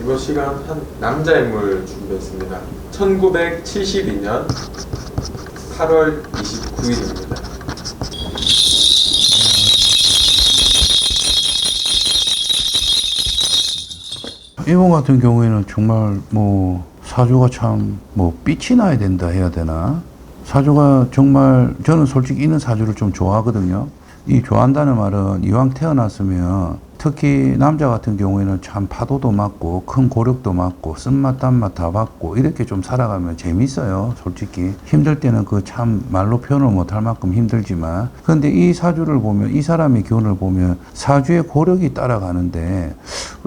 이번 시간 한 남자 인물 준비했습니다. 1972년 8월 29일입니다. 이분 같은 경우에는 정말 뭐 사주가 참 뭐 빛이 나야 된다 해야 되나 사주가 정말 저는 솔직히 있는 사주를 좀 좋아하거든요 이 좋아한다는 말은 이왕 태어났으면 특히 남자 같은 경우에는 참 파도도 맞고 큰 고력도 맞고 쓴맛 단맛 다 받고 이렇게 좀 살아가면 재밌어요 솔직히 힘들 때는 그 참 말로 표현을 못할 만큼 힘들지만 근데 이 사주를 보면 이 사람의 기운을 보면 사주의 고력이 따라가는데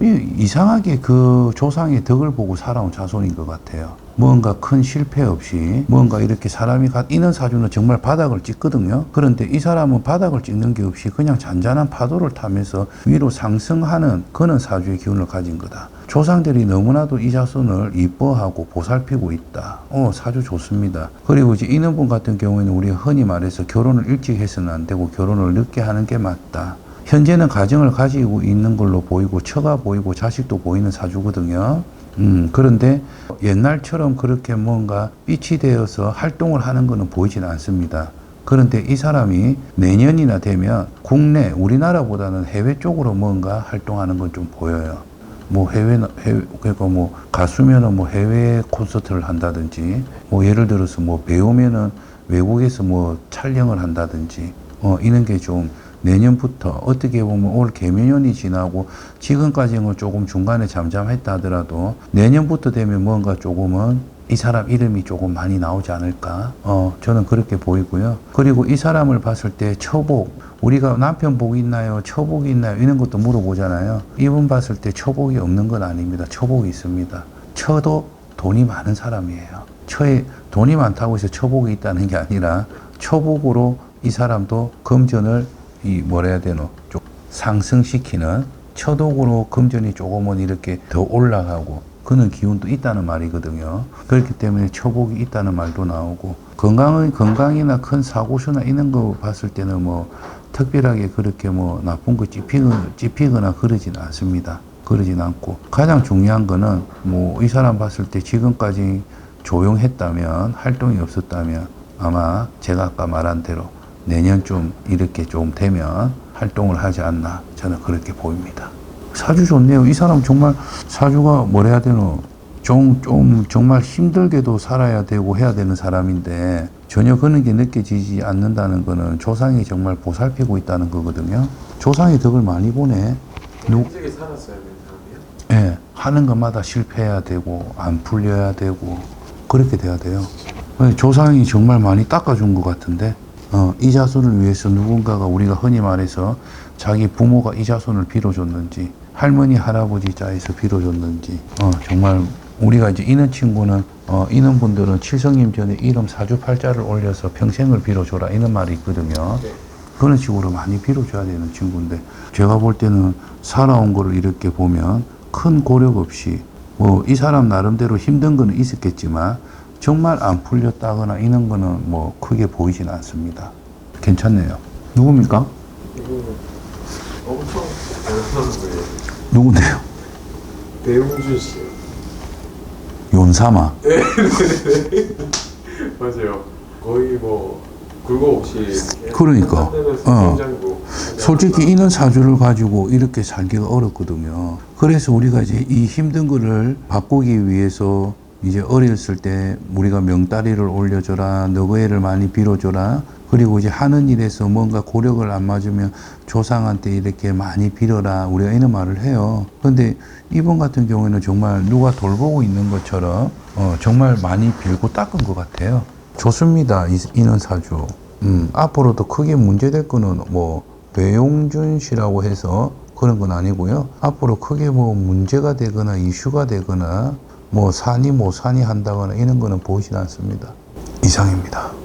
이- 이상하게 그 조상의 덕을 보고 살아온 자손인 것 같아요. 뭔가 큰 실패 없이 뭔가 이렇게 사람이 가, 이는 사주는 정말 바닥을 찍거든요. 그런데 이 사람은 바닥을 찍는 게 없이 그냥 잔잔한 파도를 타면서 위로 상승하는 그런 사주의 기운을 가진 거다. 조상들이 너무나도 이 자손을 이뻐하고 보살피고 있다. 어, 사주 좋습니다. 그리고 이제 이는분 같은 경우에는 우리가 흔히 말해서 결혼을 일찍 해서는 안 되고 결혼을 늦게 하는 게 맞다. 현재는 가정을 가지고 있는 걸로 보이고 처가 보이고 자식도 보이는 사주거든요. 음, 그런데 옛날처럼 그렇게 뭔가 빛이 되어서 활동을 하는 것은 보이지는 않습니다. 그런데 이 사람이 내년이나 되면 국내, 우리나라보다는 해외 쪽으로 뭔가 활동하는 건 좀 보여요. 뭐 해외, 해외, 그러니까 뭐 가수면은 뭐 해외 콘서트를 한다든지, 뭐 예를 들어서 뭐 배우면은 외국에서 뭐 촬영을 한다든지, 어, 이런 게좀 내년부터 어떻게 보면 올 개면연이 지나고 지금까지는 조금 중간에 잠잠했다 하더라도 내년부터 되면 뭔가 조금은 이 사람 이름이 조금 많이 나오지 않을까? 어, 저는 그렇게 보이고요. 그리고 이 사람을 봤을 때 처복, 우리가 남편 복 있나요? 처복이 있나요? 이런 것도 물어보잖아요. 이분 봤을 때 처복이 없는 건 아닙니다. 처복이 있습니다. 처도 돈이 많은 사람이에요. 처에 돈이 많다고 해서 처복이 있다는 게 아니라 처복으로 이 사람도 금전을 이 뭐라 해야 되노? 좀 상승시키는 처독으로 금전이 조금은 이렇게 더 올라가고 그는 기운도 있다는 말이거든요. 그렇기 때문에 처복이 있다는 말도 나오고 건강의 건강이나 큰 사고수나 이런 거 봤을 때는 뭐 특별하게 그렇게 뭐 나쁜 거 찝히거나, 찝히거나 그러진 않습니다. 그러진 않고 가장 중요한 거는 뭐 이 사람 봤을 때 지금까지 조용했다면 활동이 없었다면 아마 제가 아까 말한 대로 내년쯤 이렇게 좀 되면 활동을 하지 않나 저는 그렇게 보입니다. 사주 좋네요. 이 사람 정말 사주가 뭐라 해야 되노? 좀, 좀 정말 힘들게도 살아야 되고 해야 되는 사람인데 전혀 그런 게 느껴지지 않는다는 거는 조상이 정말 보살피고 있다는 거거든요. 조상의 덕을 많이 보네. 누, 사람이요? 예, 하는 것마다 실패해야 되고 안 풀려야 되고 그렇게 돼야 돼요. 예, 조상이 정말 많이 닦아준 것 같은데 어, 이 자손을 위해서 누군가가 우리가 흔히 말해서 자기 부모가 이 자손을 빌어줬는지 할머니 할아버지 자에서 빌어줬는지 어, 정말 우리가 이제 이는 친구는 어, 이는 분들은 칠성님 전에 이름 사주팔자를 올려서 평생을 빌어줘라 이런 말이 있거든요. 네. 그런 식으로 많이 빌어줘야 되는 친구인데 제가 볼 때는 살아온 거를 이렇게 보면 큰 고력 없이 뭐 이 사람 나름대로 힘든 거는 있었겠지만 정말 안 풀렸다거나 이런 거는 뭐 크게 보이진 않습니다. 괜찮네요. 누굽니까? 엄청. 누군데요? 배웅준 씨. 윤사마. 맞아요. 거의 뭐 굴곡 없이 그러니까. 어. 굉장고 솔직히 이는 사주를 가지고 이렇게 살기가 어렵거든요. 그래서 우리가 이제 이 힘든 거를 바꾸기 위해서 이제 어렸을 때 우리가 명다리를 올려줘라, 너그애를 많이 빌어줘라. 그리고 이제 하는 일에서 뭔가 고력을 안 맞으면 조상한테 이렇게 많이 빌어라. 우리가 이런 말을 해요. 근데 이분 같은 경우에는 정말 누가 돌보고 있는 것처럼 어, 정말 많이 빌고 닦은 것 같아요. 좋습니다. 이, 이는 사주. 음, 앞으로도 크게 문제될 거는 뭐 배용준 씨라고 해서 그런 건 아니고요. 앞으로 크게 뭐 문제가 되거나 이슈가 되거나 뭐 산이 뭐 산이 한다거나 이런 거는 보이진 않습니다. 이상입니다.